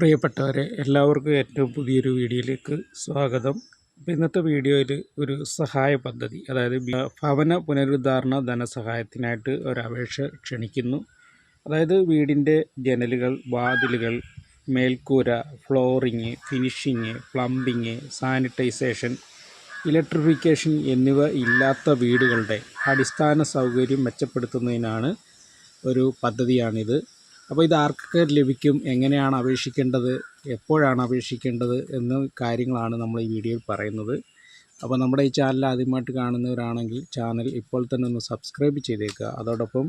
പ്രിയപ്പെട്ടവരെ എല്ലാവർക്കും ഏറ്റവും പുതിയൊരു വീഡിയോയിലേക്ക് സ്വാഗതം. അപ്പോൾ ഇന്നത്തെ വീഡിയോയിൽ ഒരു സഹായ പദ്ധതി അതായത് ഭവന പുനരുദ്ധാരണ ധനസഹായത്തിനായിട്ട് ഒരപേക്ഷ ക്ഷണിക്കുന്നു. അതായത് വീടിന്റെ ജനലുകൾ വാതിലുകൾ മേൽക്കൂര flooring finishing plumbing sanitisation electrification എന്നിവ ഇല്ലാത്ത വീടുകളുടെ അടിസ്ഥാന സൗകര്യം മെച്ചപ്പെടുത്തുന്നതിനാണ് ഒരു പദ്ധതിയാണിത്. അപ്പോൾ ഇത് ആർക്കൊക്കെ ലഭിക്കും? എങ്ങനെയാണ് അപേക്ഷിക്കേണ്ടത്? എപ്പോഴാണ് അപേക്ഷിക്കേണ്ടത്? എന്ന കാര്യങ്ങളാണ് നമ്മൾ ഈ വീഡിയോയിൽ പറയുന്നത്. അപ്പോൾ നമ്മുടെ ഈ ചാനൽ ആദ്യമായിട്ട് കാണുന്നവരാണെങ്കിൽ ചാനൽ ഇപ്പോൾ തന്നെ ഒന്ന് സബ്സ്ക്രൈബ് ചെയ്തേക്കുക. അതോടൊപ്പം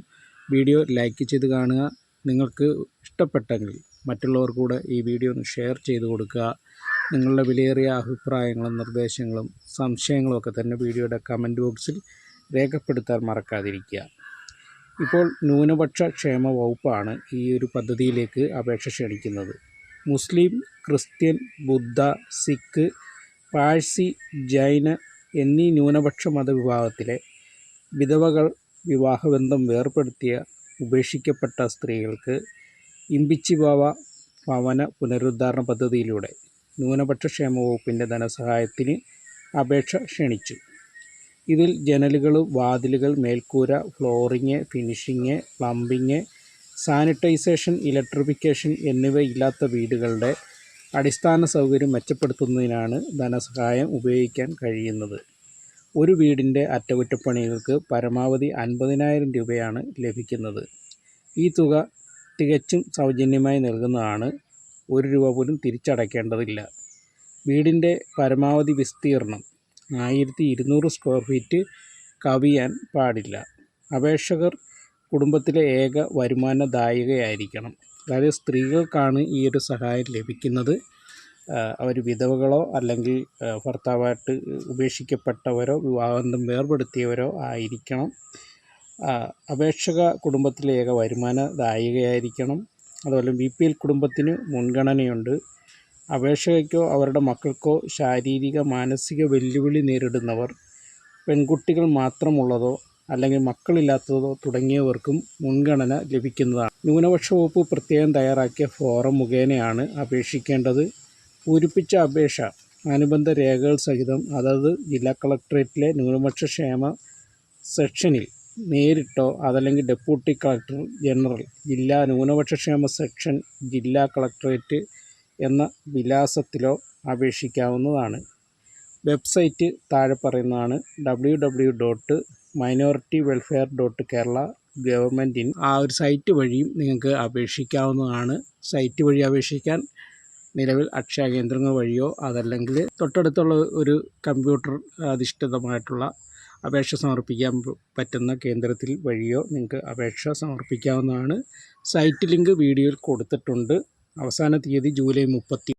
വീഡിയോ ലൈക്ക് ചെയ്ത് കാണുക. നിങ്ങൾക്ക് ഇഷ്ടപ്പെട്ടെങ്കിൽ മറ്റുള്ളവർ കൂടെ ഈ വീഡിയോ ഒന്ന് ഷെയർ ചെയ്ത് കൊടുക്കുക. നിങ്ങളുടെ വിലയേറിയ അഭിപ്രായങ്ങളും നിർദ്ദേശങ്ങളും സംശയങ്ങളും ഒക്കെ തന്നെ വീഡിയോയുടെ കമന്റ് ബോക്സിൽ രേഖപ്പെടുത്താൻ മറക്കാതിരിക്കുക. ഇപ്പോൾ ന്യൂനപക്ഷ ക്ഷേമ വകുപ്പാണ് ഈ ഒരു പദ്ധതിയിലേക്ക് അപേക്ഷ ക്ഷണിക്കുന്നത്. മുസ്ലിം ക്രിസ്ത്യൻ ബുദ്ധ സിഖ് പാഴ്സി ജൈന എന്നീ ന്യൂനപക്ഷ മതവിഭാഗത്തിലെ വിധവകൾ വിവാഹബന്ധം വേർപ്പെടുത്തിയ ഉപേക്ഷിക്കപ്പെട്ട സ്ത്രീകൾക്ക് ഇമ്പിച്ചിബാവ ഭവന പുനരുദ്ധാരണ പദ്ധതിയിലൂടെ ന്യൂനപക്ഷ ക്ഷേമ വകുപ്പിന്റെ ധനസഹായത്തിന് അപേക്ഷ ക്ഷണിച്ചു. ഇതിൽ ജനലുകൾ വാതിലുകൾ മേൽക്കൂര flooring finishing plumbing sanitisation electrification എന്നിവയില്ലാത്ത വീടുകളുടെ അടിസ്ഥാന സൗകര്യം മെച്ചപ്പെടുത്തുന്നതിനാണ് ധനസഹായം ഉപയോഗിക്കാൻ കഴിയുന്നത്. ഒരു വീടിന്റെ അറ്റകുറ്റപ്പണികൾക്ക് പരമാവധി അൻപതിനായിരം രൂപയാണ് ലഭിക്കുന്നത്. ഈ തുക തികച്ചും സൗജന്യമായി നൽകുന്നതാണ് ഒരു രൂപ പോലും തിരിച്ചടയ്ക്കേണ്ടതില്ല. വീടിന്റെ പരമാവധി വിസ്തീർണം ആയിരത്തി ഇരുന്നൂറ് സ്ക്വയർ ഫീറ്റ് കവിയാൻ പാടില്ല. അപേക്ഷകർ കുടുംബത്തിലെ ഏക വരുമാനദായികയായിരിക്കണം. അതായത് സ്ത്രീകൾക്കാണ് ഈ ഒരു സഹായം ലഭിക്കുന്നത്. അവർ വിധവകളോ അല്ലെങ്കിൽ ഭർത്താവായിട്ട് ഉപേക്ഷിക്കപ്പെട്ടവരോ വിവാഹബന്ധം വേർപെടുത്തിയവരോ ആയിരിക്കണം. അപേക്ഷക കുടുംബത്തിലെ ഏക വരുമാനദായികയായിരിക്കണം. അതുപോലെ ബി പി എൽ കുടുംബത്തിന് മുൻഗണനയുണ്ട്. അപേക്ഷകയ്ക്കോ അവരുടെ മക്കൾക്കോ ശാരീരിക മാനസിക വെല്ലുവിളി നേരിടുന്നവർ പെൺകുട്ടികൾ മാത്രമുള്ളതോ അല്ലെങ്കിൽ മക്കളില്ലാത്തതോ തുടങ്ങിയവർക്കും മുൻഗണന ലഭിക്കുന്നതാണ്. ന്യൂനപക്ഷ വകുപ്പ് പ്രത്യേകം തയ്യാറാക്കിയ ഫോറം മുഖേനയാണ് അപേക്ഷിക്കേണ്ടത്. പൂരിപ്പിച്ച അപേക്ഷ അനുബന്ധ രേഖകൾ സഹിതം അതത് ജില്ലാ കളക്ടറേറ്റിലെ ന്യൂനപക്ഷ ക്ഷേമ സെക്ഷനിൽ നേരിട്ടോ അതല്ലെങ്കിൽ ഡെപ്യൂട്ടി കളക്ടർ ജനറൽ ജില്ലാ ന്യൂനപക്ഷ ക്ഷേമ സെക്ഷൻ ജില്ലാ കളക്ടറേറ്റ് എന്ന വിലാസത്തിലോ അപേക്ഷിക്കാവുന്നതാണ്. വെബ്സൈറ്റ് താഴെ പറയുന്നതാണ് W W dot minority welfare dot Kerala ഗവൺമെന്റിൻ ആ ഒരു സൈറ്റ് വഴിയും നിങ്ങൾക്ക് അപേക്ഷിക്കാവുന്നതാണ്. സൈറ്റ് വഴി അപേക്ഷിക്കാൻ നിലവിൽ അക്ഷയ കേന്ദ്രങ്ങൾ വഴിയോ അതല്ലെങ്കിൽ തൊട്ടടുത്തുള്ള ഒരു കമ്പ്യൂട്ടർ അധിഷ്ഠിതമായിട്ടുള്ള അപേക്ഷ സമർപ്പിക്കാൻ പറ്റുന്ന കേന്ദ്രത്തിൽ വഴിയോ നിങ്ങൾക്ക് അപേക്ഷ സമർപ്പിക്കാവുന്നതാണ്. സൈറ്റ് ലിങ്ക് വീഡിയോയിൽ കൊടുത്തിട്ടുണ്ട്. അവസാന തീയതി ജൂലൈ മുപ്പത്തി